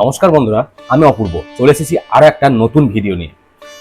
নমস্কার বন্ধুরা, আমি অপূর্ব। চলে এসেছি আরও একটা নতুন ভিডিও নিয়ে।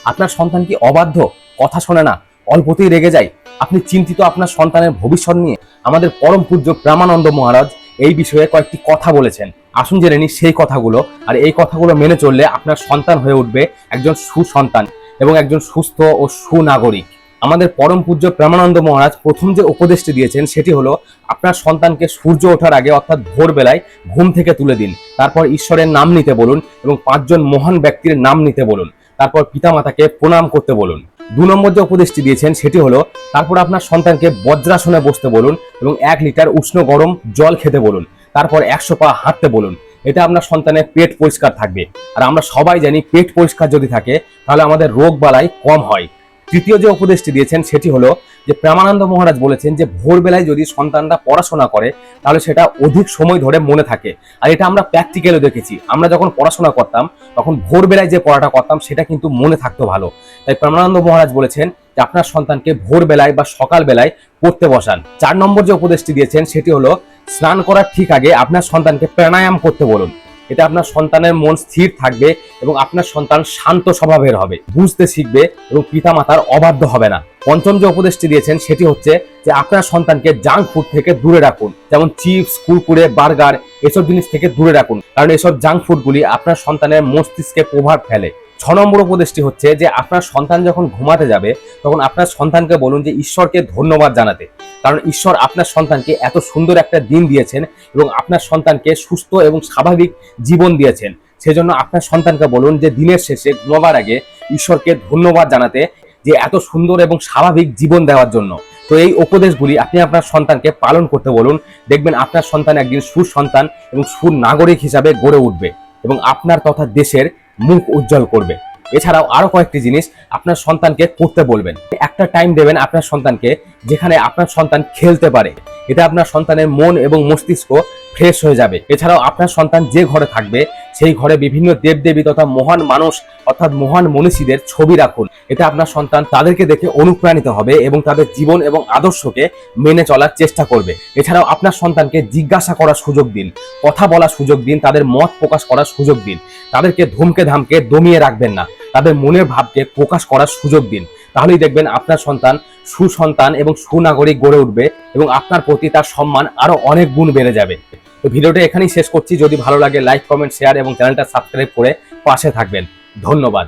আপনার সন্তান কি অবাধ্য? কথা শোনে না, অল্পতেই রেগে যায়। আপনি চিন্তিত আপনার সন্তানের ভবিষ্যৎ নিয়ে। আমাদের পরম পূজ্য প্রামানন্দ মহারাজ এই বিষয়ে কয়েকটি কথা বলেছেন। আসুন জেনে নিই সেই কথাগুলো আর এই কথাগুলো মেনে চললে আপনার সন্তান হয়ে উঠবে একজন সুসন্তান এবং একজন সুস্থ ও সুনাগরিক। আমাদের পরম পূজ্য প্রেমানন্দ মহারাজ প্রথম যে উপদেশটি দিয়েছেন সেটি হলো, আপনার সন্তানকে সূর্য ওঠার আগে অর্থাৎ ভোরবেলায় ঘুম থেকে তুলে দিন। তারপর ঈশ্বরের নাম নিতে বলুন এবং পাঁচজন মহান ব্যক্তির নাম নিতে বলুন। তারপর পিতামাতাকে প্রণাম করতে বলুন। দু নম্বর যে উপদেশটি দিয়েছেন সেটি হলো, তারপর আপনার সন্তানকে বজ্রাসনে বসতে বলুন এবং এক লিটার উষ্ণ গরম জল খেতে বলুন। তারপর একশো পা হাঁটতে বলুন। এটা আপনার সন্তানের পেট পরিষ্কার থাকবে। আর আমরা সবাই জানি পেট পরিষ্কার যদি থাকে, তাহলে আমাদের রোগ বালাই কম হয়। তৃতীয় যে উপদেশটি দিয়েছেন সেটি হলো যে প্রেমানন্দ মহারাজ বলেছেন যে ভোরবেলায় যদি সন্তানরা পড়াশোনা করে, তাহলে সেটা অধিক সময় ধরে মনে থাকে। আর এটা আমরা প্র্যাকটিক্যালে দেখেছি। আমরা যখন পড়াশোনা করতাম, তখন ভোরবেলায় যে পড়াটা করতাম, সেটা কিন্তু মনে থাকতো ভালো। তাই প্রেমানন্দ মহারাজ বলেছেন যে আপনার সন্তানকে ভোরবেলায় বা সকালবেলায় পড়তে বসান। চার নম্বর যে উপদেশটি দিয়েছেন, সেটি হলো, স্নান করার ঠিক আগে আপনার সন্তানকে প্রাণায়াম করতে বলুন। এটা আপনার সন্তানের মন স্থির থাকবে এবং আপনার সন্তান শান্ত স্বভাবের হবে। বুঝতে শিখবে এবং পিতামাতার অবাধ্য হবে না। পঞ্চম যে উপদেশটি দিয়েছেন, সেটি হচ্ছে যে আপনার সন্তানকে জাঙ্ক ফুড থেকে দূরে রাখুন। যেমন চিপস, কুরকুরে, বার্গার, এসব জিনিস থেকে দূরে রাখুন। কারণ এসব জাঙ্ক ফুডগুলি আপনার সন্তানের মস্তিষ্কে প্রভাব ফেলে। ছ নম্বর উপদেশটি হচ্ছে যে আপনার সন্তান যখন ঘুমাতে যাবে, তখন আপনার সন্তানকে বলুন যে ঈশ্বরকে ধন্যবাদ জানাতে। কারণ ঈশ্বর আপনার সন্তানকে এত সুন্দর একটা দিন দিয়েছেন এবং আপনার সন্তানকে সুস্থ এবং স্বাভাবিক জীবন দিয়েছেন। সেজন্য আপনার সন্তানকে বলুন যে দিনের শেষে ঘুমাবার আগে ঈশ্বরকে ধন্যবাদ জানাতে যে এত সুন্দর এবং স্বাভাবিক জীবন দেওয়ার জন্য। তো এই উপদেশগুলি আপনি আপনার সন্তানকে পালন করতে বলুন। দেখবেন আপনার সন্তান একদিন সুসন্তান এবং সুনাগরিক হিসাবে গড়ে উঠবে এবং আপনার তথা দেশের মুখ উজ্জ্বল করবে। এছাড়াও আরও কয়েকটি জিনিস আপনার সন্তানকে করতে বলবেন। একটা টাইম দেবেন আপনার সন্তানকে যেখানে আপনার সন্তান খেলতে পারে। এটা আপনার সন্তানের মন এবং মস্তিষ্ক ফ্রেশ হয়ে যাবে। এছাড়াও আপনার সন্তান যে ঘরে থাকবে, সেই ঘরে বিভিন্ন দেবদেবী তথা মহান মানুষ অর্থাৎ মহান মনীষীদের ছবি রাখুন। এটা আপনার সন্তান তাদেরকে দেখে অনুপ্রাণিত হবে এবং তাদের জীবন এবং আদর্শকে মেনে চলার চেষ্টা করবে। এছাড়াও আপনার সন্তানকে জিজ্ঞাসা করার সুযোগ দিন, কথা বলার সুযোগ দিন, তাদের মত প্রকাশ করার সুযোগ দিন। তাদেরকে ধমকে ধামকে দমিয়ে রাখবেন না। তাদের মনের ভাবকে প্রকাশ করার সুযোগ দিন। তাহলেই দেখবেন আপনার সন্তান সুসন্তান এবং সুনাগরিক গড়ে উঠবে এবং আপনার প্রতি তার সম্মান আরও অনেক গুণ বেড়ে যাবে। তো ভিডিওটা এখানেই শেষ করছি। যদি ভালো লাগে লাইক কমেন্ট শেয়ার এবং চ্যানেলটা সাবস্ক্রাইব করে পাশে থাকবেন। ধন্যবাদ।